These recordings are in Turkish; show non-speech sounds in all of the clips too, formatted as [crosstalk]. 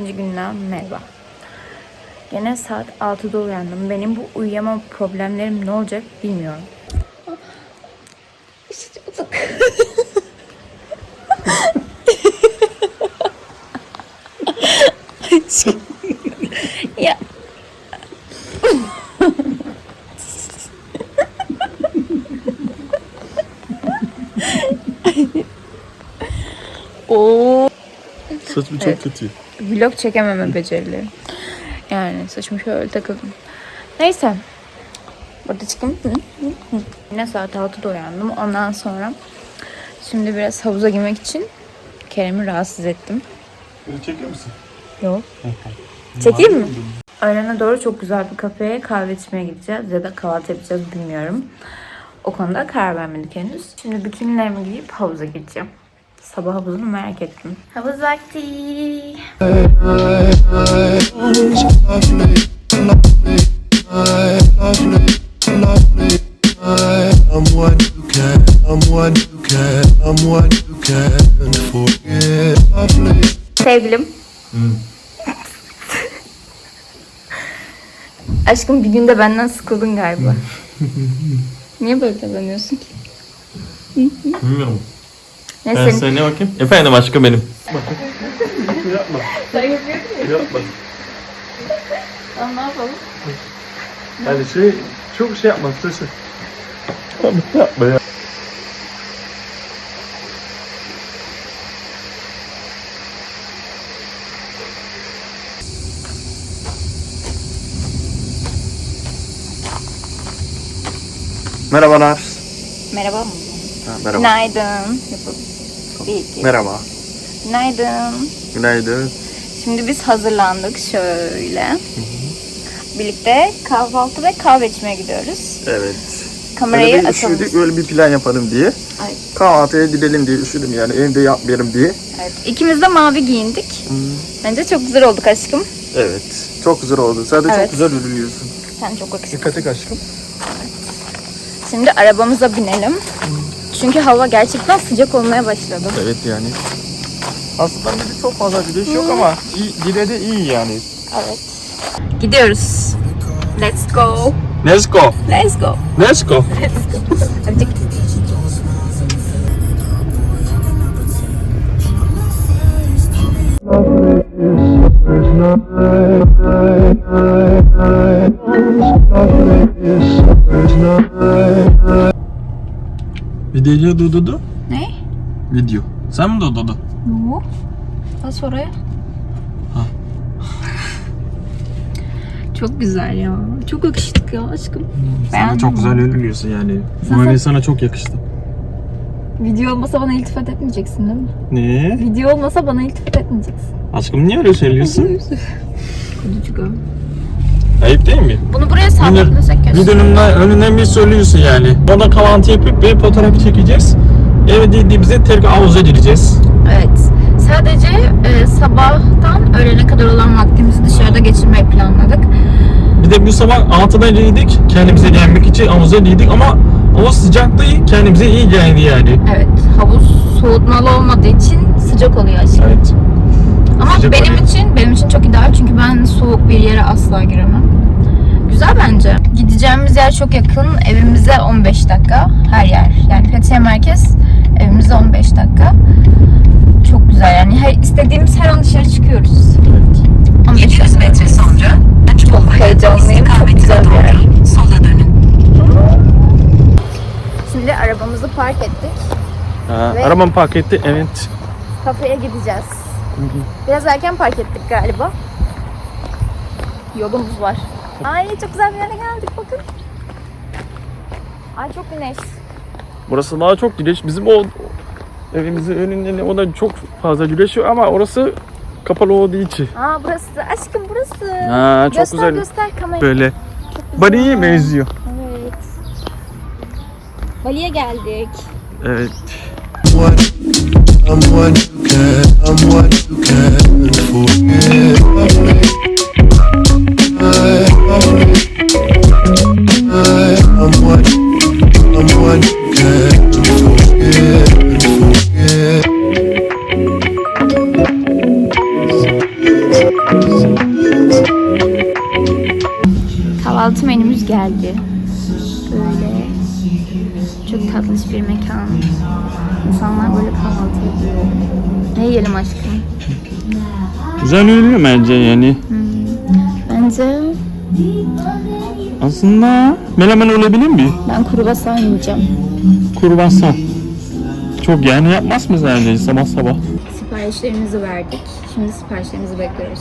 ikinci günden merhaba. Gene saat 6'da uyandım. Benim bu uyuyama problemlerim ne olacak bilmiyorum. ya. [laughs] Saçım çok Evet. kötü. Vlog çekememe becerileri. Yani saçımı şöyle takıldım. Neyse. Burada çıkayım. Yine saat 6'da uyandım. Ondan sonra şimdi biraz havuza girmek için Kerem'i rahatsız ettim. Beni çekiyor musun? Yok. Çekeyim mi? Öğlene doğru çok güzel bir kafeye kahve içmeye gideceğiz ya da kahvaltı yapacağız bilmiyorum. O konuda karar vermedik henüz. Şimdi bikinilerimi giyip havuza gideceğim. Sabah havuzunu merak ettim. Havuz vakti. Sevgilim. Aşkım bir günde benden sıkıldın galiba. Niye böyle davranıyorsun ki? Bilmiyorum. Ne Ben senin? ne bakayım? Efendim aşkım benim. yapma. yapma. Tamam ne yapalım? Yani şey çok şey yapma. Sesi. Yapma ya. Merhabalar. Merhaba mı? Ha, merhaba. Günaydın. Yapalım. Bir, iki. Merhaba. Günaydın. Günaydın. Şimdi biz hazırlandık şöyle. Birlikte kahvaltı ve kahve içmeye gidiyoruz. Evet. Kamerayı Böyle bir açalım. üşüdük, böyle bir plan yapalım diye. Ay, Kahvaltıya gidelim diye üşüdüm yani evde yapmayalım diye. evet. İkimiz de mavi giyindik. Bence çok güzel olduk aşkım. Evet. Çok güzel oldu. Sen de Evet. çok güzel ürünüyorsun. Sen çok yakışıklısın. Dikkat et aşkım. Şimdi arabamıza binelim. Çünkü hava gerçekten sıcak olmaya başladı. Evet yani. Aslında bir çok fazla güneş yok ama iyi, yine de iyi yani. Evet. Gidiyoruz. Let's go. Let's go. Let's go. Let's go. [laughs] Hadi. There's not There's not Video dudu. Ne? Video. Sen mi dudu? No. Bas oraya. Ha. [laughs] Çok güzel ya. Çok yakıştık ya aşkım. Sen de Beğendin çok mi? güzel ürünüyorsun yani. Bu sen- sana çok yakıştı. Video olmasa bana iltifat etmeyeceksin değil mi? Ne? Video olmasa bana iltifat etmeyeceksin. Aşkım niye öyle söylüyorsun? Kuducuk o. Ayıp değil mi? Bunu buraya sabitlesek Bir keşke. dönümden önünden bir söylüyorsun yani. Ona kahvaltı yapıp bir fotoğrafı çekeceğiz. Eve dediğimizde tekrar havuza gireceğiz. Evet. Sadece e, sabahtan öğlene kadar olan vaktimizi dışarıda geçirmeyi planladık. Bir de bu sabah 6'da yedik. Kendimize gelmek için havuza yedik ama hava sıcaktı. Kendimize iyi geldi yani. Evet. Havuz soğutmalı olmadığı için sıcak oluyor aşkım. Evet. Ama Sıcak benim oluyor. için benim için çok ideal çünkü ben soğuk bir yere asla giremem. Güzel bence. Gideceğimiz yer çok yakın. Evimize 15 dakika her yer. Yani Fethiye merkez evimize 15 dakika. Çok güzel yani her istediğimiz her an dışarı çıkıyoruz. evet. 15 700 dakika. metre sonra Çok heyecanlıyım. Çok güzel bir yer. sola dönün. Şimdi arabamızı park ettik. Ha, Ve- Arabam park etti. Evet. Kafeye gideceğiz. Biraz erken park ettik galiba. Yolumuz var. Ay çok güzel bir yere geldik bakın. Ay çok güneş. Burası daha çok güneş. Bizim o evimizin önünde o da çok fazla güneş yok ama orası kapalı olduğu için. Aa burası. Aşkım burası. Ha, çok göster güzel. göster kamerayı. Böyle. Bali'ye benziyor. Evet. Bali'ye geldik. Evet. one. I'm one you can, I'm one you can forget. Bence yani. Bence Aslında melemen olabilir mi? ben kruvasan yiyeceğim. Kurbasan. Çok yani yapmaz mı sence sabah sabah? Siparişlerimizi verdik. Şimdi siparişlerimizi bekliyoruz.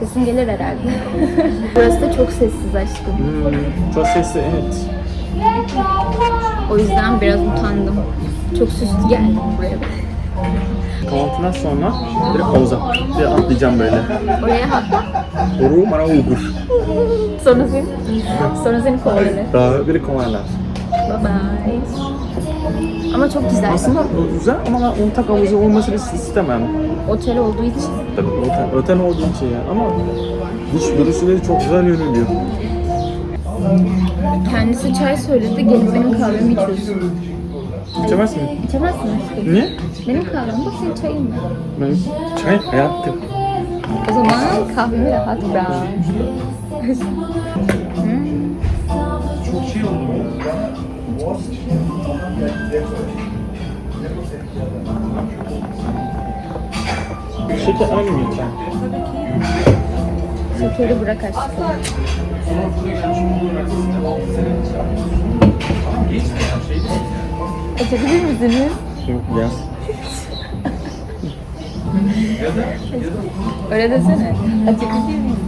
Sesin gelir herhalde. [laughs] Burası da çok sessiz aşkım. Çok sesli evet. O yüzden biraz utandım. Çok süslü geldim buraya. Kahvaltıdan sonra direkt havuza. Bir atlayacağım böyle. Oraya hatta Oru bana uygur. sonra seni, sonra seni kovalarım. Daha biri kovarlar. Bye bye. Ama çok güzel. Aslında güzel ama ben ortak havuzu olmasını istemem. Otel olduğu için. Tabii otel, otel olduğu için ya ama dış görüşleri çok güzel görünüyor. Kendisi çay söyledi. Gelip benim kahvemi içiyorsun. İçemez mi? İçemezsin aşkım. Niye? Benim kahvem bak senin çayın mı? Ben çay hayattım. O zaman kahvemi rahat bırak. Hmm. Şeker aynı mı içeceğim? Şekeri bırak aşkım. Açabilir misiniz? Yok yaz. Öyle desene. Açabilir misiniz?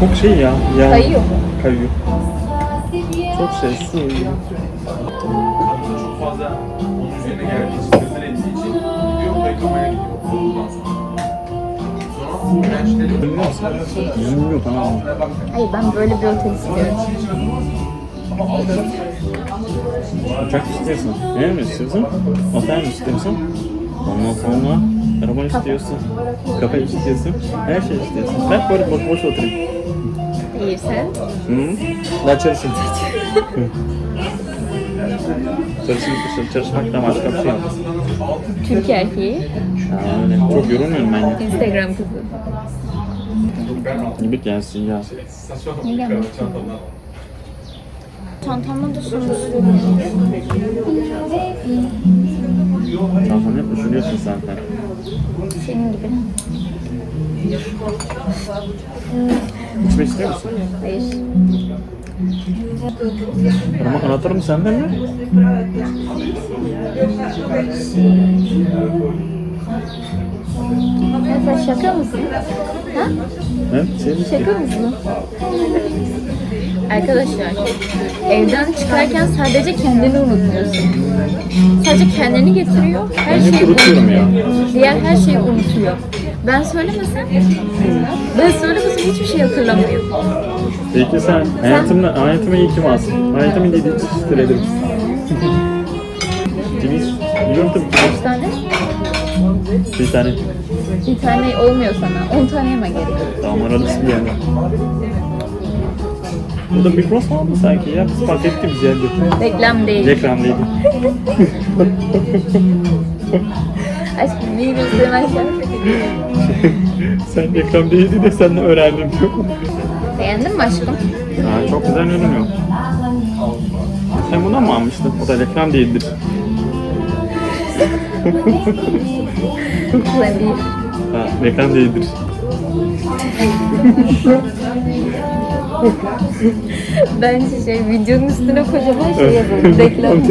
Çok şey ya. ya. Kayıyor mu? Kayıyor. Çok şey su. çok fazla onun üzerine geldiği için, gözler ettiği için gidiyor buraya kameraya gidiyor. Ondan sonra. Yüzüm yok tamam? Hayır ben böyle bir otel istiyorum. Uçak istiyorsun. Ne mi istiyorsun? Otel mi istiyorsun? Ondan sonra araba istiyorsun. Kafe istiyorsun. Her şey istiyorsun. Ben böyle boş boş oturayım. İyi sen. Hı? Ben çalışayım. Çalışayım, çalışmaktan başka bir şey yok. Türk erkeği. Ya öyle. Çok yorulmuyorum ben ya. Instagram kızı. Gibi gelsin ya. Ne gelmek Çantamda da sonuç. Çantanı hep düşünüyorsun zaten. Senin gibi. İçmek istiyor musun? Hayır. Ama anahtarım sende mi? Ya sen şaka mısın? Ha? Evet, senin Şaka mısın? Arkadaşlar, evden çıkarken sadece kendini unutuyorsun. Sadece kendini getiriyor, her şeyi unutuyorum ya. Diğer her şeyi unutuyor. Ben söylemesem, ben söylemesem hiçbir şey hatırlamıyor. Peki sen hayatımda, hayatıma iyi ki varsın. Hayatımı dediğin için teşekkür ederim. Deniz, biliyorum tabii ki. Kaç tane? Bir tane. Bir tane olmuyor sana. 10 tane yeme gerek. Tamam aralısın bir yerden. Burada Migros var mı sanki ya? Biz fark ettik biz yerde. Reklam değil. Reklamdaydı. [laughs] Aşkım neyi göstermezsen. Sen reklam değildi de sen de öğrendim. Beğendin mi aşkım? ha, çok güzel görünüyor. Sen bundan mı almıştın? O da reklam değildir. [laughs] Değil. Ha, reklam değildir. [laughs] [laughs] Bence şey videonun üstüne kocaman şey yazalım. Reklam.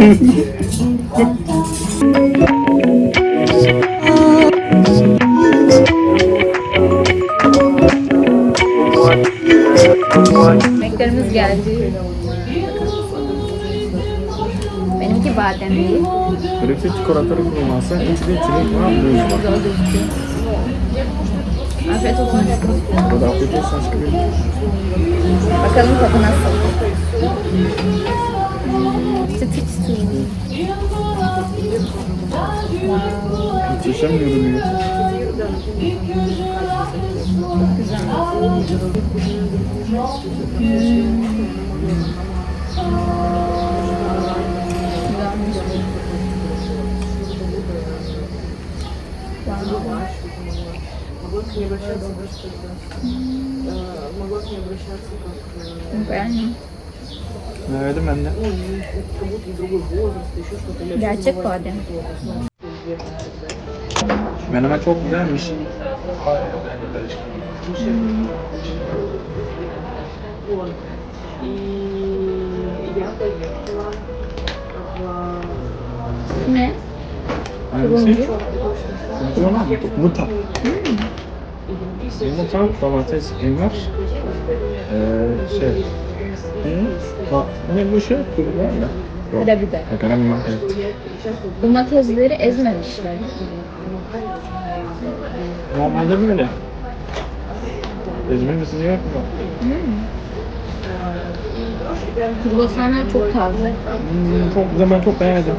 Yemeklerimiz geldi. Benimki bademli. Grafik çikolatalı kurulması, içinde çilek var, muz var. Afiyet olsun aşkım. Burada olsun aşkım. Bakalım tadı nasıl? Çıtır çıtır. Muhteşem görünüyor. Beğendim. Verdim ben de. Gerçek badem. Menemen çok güzelmiş. Ne? Hangisi? Yumurta. Yumurta. Domates, peynir. Ee, şey. Ha, ne bu şey? Var ya. Yok. Karabiber. Ha, Karabiber, evet. Domatesleri ezmemişler. Normalde böyle. Ezme misin yok mu? Kruvasanlar çok taze. Hmm, çok güzel, ben çok beğendim.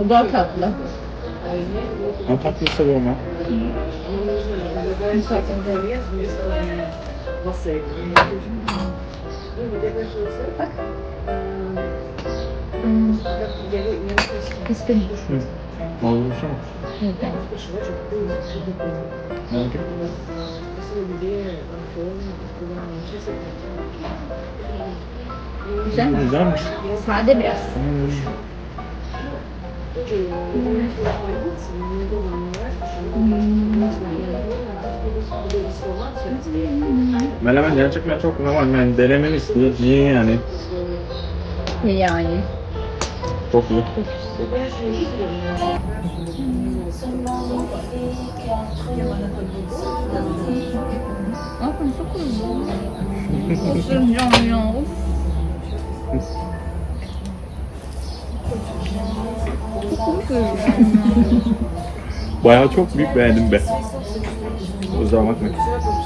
O da tatlı. Ben tatlıyı seviyorum ya. Hmm. Kıskın. Hı. Oldu mu mi? Merak etme. Güzel mi? Güzelmiş. Sade biraz. Hmm. Menemen gerçekten çok normal. Yani denemeni istiyor. Niye yani? Yani. Çok iyi. Bakın çok uzun. Osuracağım ya. Çok üzüldüm. Bayağı çok büyük beğendim be. Kusura bakma.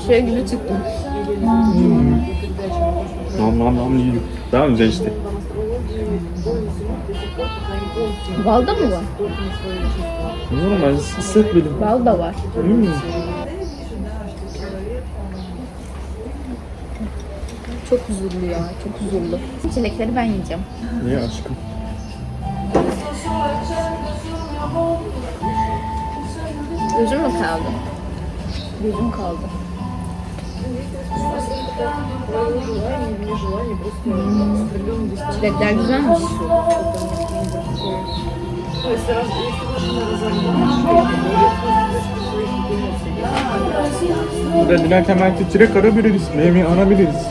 Şey gibi çıktım. Nam nam nam yiyorum. Daha güzel işte. Balda mı var? Bilmiyorum ben hissetmedim. Bal da var. Hmm. Çok huzurlu ya. Çok huzurlu. Çilekleri ben yiyeceğim. Niye aşkım? Gözüm mü kaldı? Gözüm kaldı. Çilekler güzelmiş. Burada dilerken belki çilek arabiliriz. Meyve arabiliriz.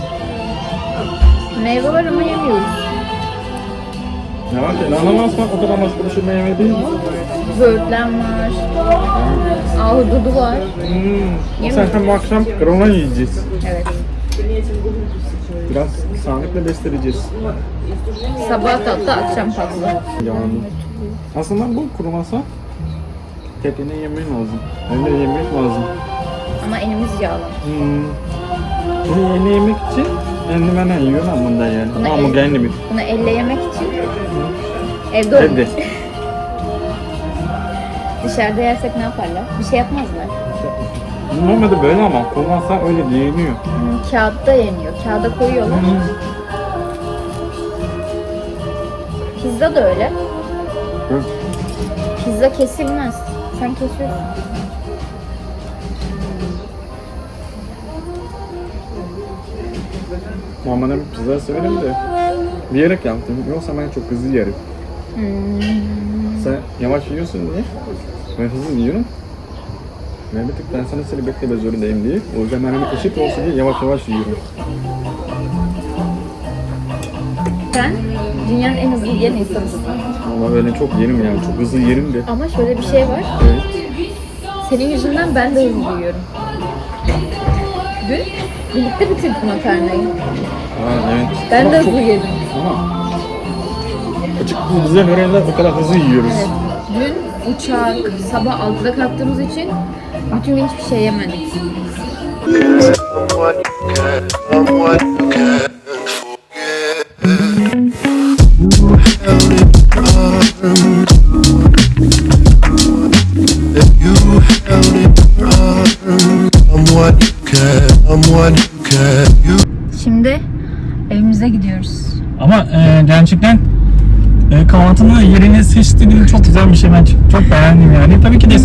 Meyve var ama yemiyoruz. Ne var ki? Ananas var. O kadar başka bir şey mi? Böğürtlen var. Ahududu var. Hmm. Zaten bu akşam krona yiyeceğiz. Evet. Biraz sağlıklı besleneceğiz. Sabah tatlı, akşam tatlı. Yani. Aslında bu kromasa tekene yemen lazım. Öyle yemek lazım. Ama elimiz yağlı. Hmm. Bunu yeni yemek için eldivenle yiyorum bunda yani. Buna Ama el- kendi bir. Bunu elle yemek için evde olur. Evde. [laughs] Dışarıda yersek ne yaparlar? Bir şey yapmazlar. Normalde böyle ama kromasa öyle yeniyor. Hmm, kağıtta yeniyor. Kağıda koyuyorlar. Pizza da öyle. Hı. Pizza kesilmez. Sen kesiyorsun. Normalde ben pizza severim de bilerek yaptım. Yoksa ben çok hızlı yerim. Hmm. Sen yavaş yiyorsun diye ben hızlı yiyorum. Ve bir tık ben sana seni bekleme zorundayım diye. O yüzden ben eşit olsun diye yavaş yavaş yiyorum. Sen dünyanın en hızlı yiyen insanısın. Ama böyle çok yerim yani. Çok hızlı yerim de. Ama şöyle bir şey var. Evet. Senin yüzünden ben de hızlı yiyorum. Dün birlikte bitirdik makarnayı. Ha, evet. Ben Ama de çok- hızlı yedim. Ama açık bize göre o kadar hızlı yiyoruz. Evet. Dün uçak sabah 6'da kalktığımız için bütün gün hiçbir şey yemedik. Someone someone e, kahvaltının yerini seçtiğin çok güzel bir şey. Ben çok, çok beğendim yani. Tabii ki de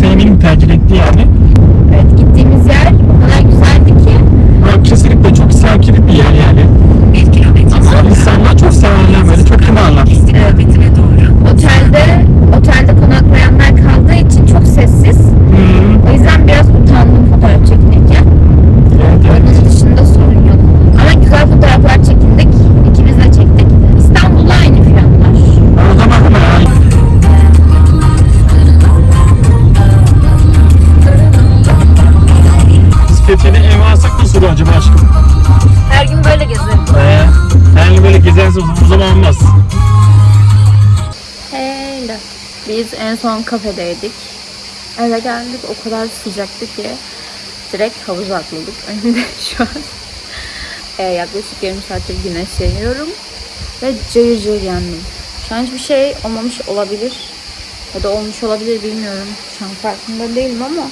Hello. Biz en son kafedeydik. Eve geldik o kadar sıcaktı ki direkt havuza atladık. [laughs] Önümde şu an e, yaklaşık yarım saattir güneşleniyorum ve cayır cayır yandım. Şu an hiçbir şey olmamış olabilir ya da olmuş olabilir bilmiyorum. Şu an farkında değilim ama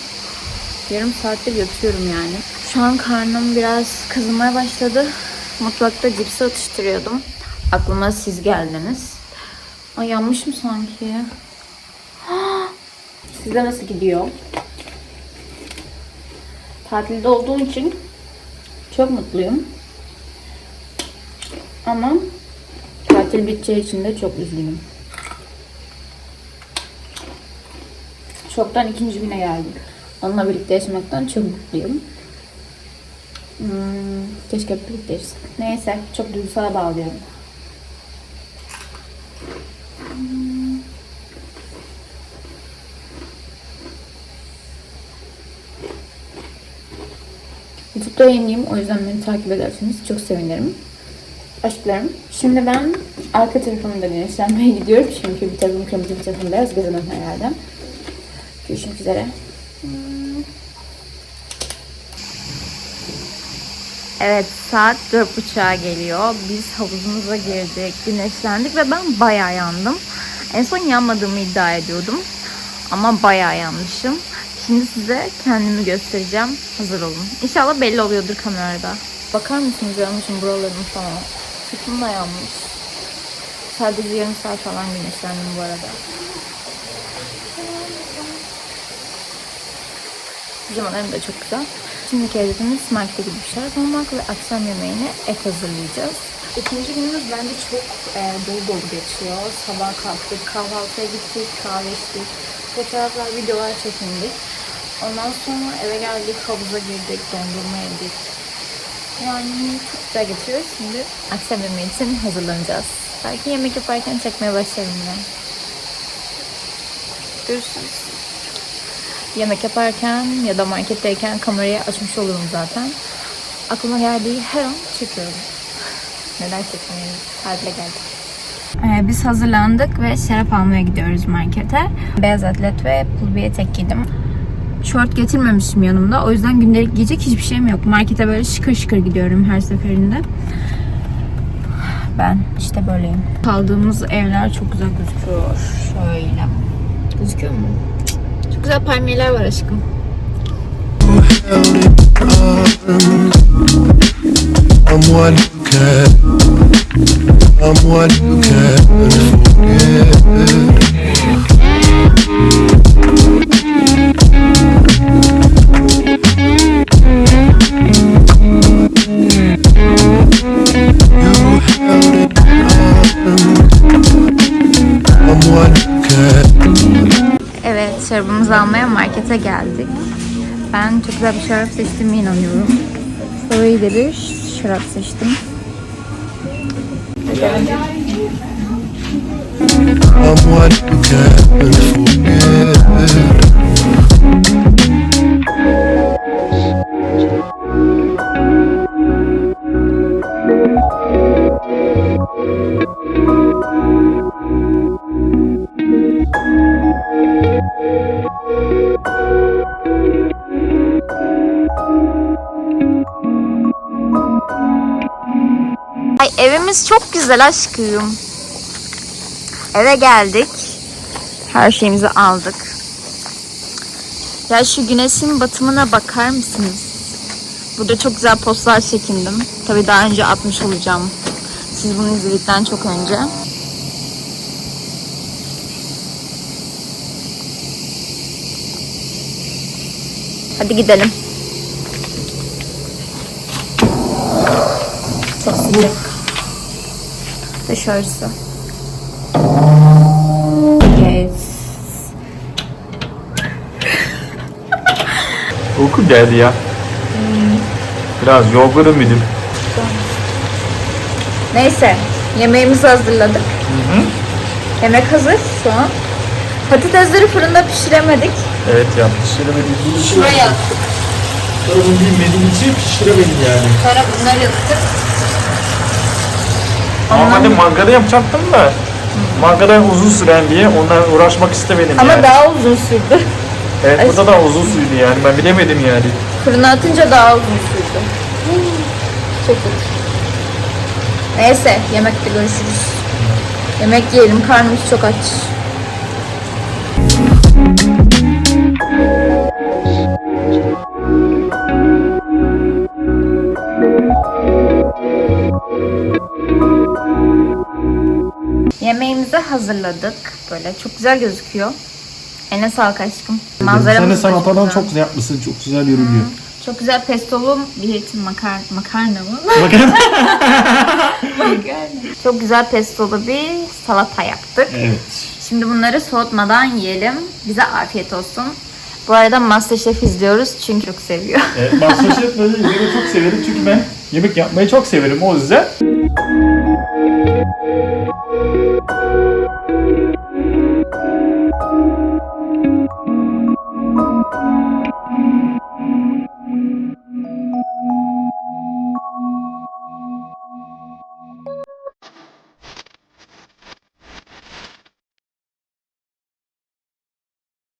yarım saattir yatıyorum yani. Şu an karnım biraz kızmaya başladı. Mutfakta cipsi atıştırıyordum. Aklıma siz geldiniz. Ay yanmış mı sanki? [gasps] Size nasıl gidiyor? Tatilde olduğum için çok mutluyum. Ama tatil biteceği için de çok üzgünüm. Çoktan ikinci güne geldik. Onunla birlikte yaşamaktan çok mutluyum. Hmm, keşke birlikte yaşasak. Neyse çok duygusala bağlıyorum. Yayınlayayım. O yüzden beni takip ederseniz çok sevinirim. Aşklarım. Şimdi ben arka tarafımda güneşlenmeye gidiyorum. Çünkü bir tarafım kırmızı bir tarafım beyaz. Gezemem herhalde. Görüşmek üzere. Evet saat dört buçuğa geliyor. Biz havuzumuza girdik, güneşlendik ve ben bayağı yandım. En son yanmadığımı iddia ediyordum. Ama bayağı yanmışım. Şimdi size kendimi göstereceğim. Hazır olun. İnşallah belli oluyordur kamerada. Bakar mısınız yanmışım buralarım falan. Sütüm da yanmış. Sadece yarım saat falan güneşlendim bu arada. Pijamalarım da çok güzel. Şimdiki hedefimiz markete gidip şeyler bulmak ve akşam yemeğine et hazırlayacağız. İkinci günümüz bence çok e, dolu dolu geçiyor. Sabah kalktık, kahvaltıya gittik, kahve içtik, fotoğraflar, videolar çekindik. Ondan sonra eve geldik, havuza girdik, dondurma yedik. Yani çok güzel geçiyor. Şimdi akşam yemeği için hazırlanacağız. Belki yemek yaparken çekmeye başlarım ben. Görüşürüz. Yemek yaparken ya da marketteyken kamerayı açmış olurum zaten. Aklıma geldiği her an çekiyorum. [laughs] Neden çekmeyeyim? Tatile geldik. Ee, biz hazırlandık ve şarap almaya gidiyoruz markete. Beyaz atlet ve pul bir etek giydim. Şort getirmemişim yanımda. O yüzden gündelik giyecek hiçbir şeyim yok. Markete böyle şıkır şıkır gidiyorum her seferinde. Ben işte böyleyim. Kaldığımız evler çok güzel gözüküyor. Şöyle. Gözüküyor mu? Çok güzel palmiyeler var aşkım. I'm one who can. I'm one who can forget. Evet, şarabımızı almaya markete geldik. Ben çok güzel bir şarap seçtiğime inanıyorum. Favori bir şarap seçtim. I'm güzel aşkım. Eve geldik. Her şeyimizi aldık. Ya şu güneşin batımına bakar mısınız? Burada çok güzel postlar çekindim. Tabii daha önce atmış olacağım Biz bunu izledikten çok önce. Hadi gidelim. Çok sıcak. Dışarısı. Yes. Uyku geldi ya. Biraz yorgunum idim. Neyse, yemeğimizi hazırladık. Yemek hazır şu an. Patatesleri fırında pişiremedik. Evet ya pişiremedim. Şuraya attık. Sorun bilmediğim için pişiremedim yani. Sonra bunları ısıtıp Normalde mangada yapacaktım da mangada uzun süren diye onunla uğraşmak istemedim ama yani. daha uzun sürdü. Evet burada da [laughs] uzun sürdü yani ben bilemedim yani. Fırına atınca daha uzun sürdü. Çok kötü. Neyse, yemekte görüşürüz. Yemek yiyelim, karnımız çok aç. Yemeğimizi hazırladık. Böyle çok güzel gözüküyor. Eline sağlık aşkım. Manzaramız da güzel. güzel yapmışsın. Çok güzel görünüyor. Çok güzel pestolu bir etin makar makarna mı? [laughs] [laughs] Makarna. Çok güzel pestolu bir salata yaptık. evet. Şimdi bunları soğutmadan yiyelim. Bize afiyet olsun. Bu arada Masterchef izliyoruz çünkü çok seviyor. Evet, Masterchef böyle izlemeyi çok severim çünkü ben yemek yapmayı çok severim o yüzden.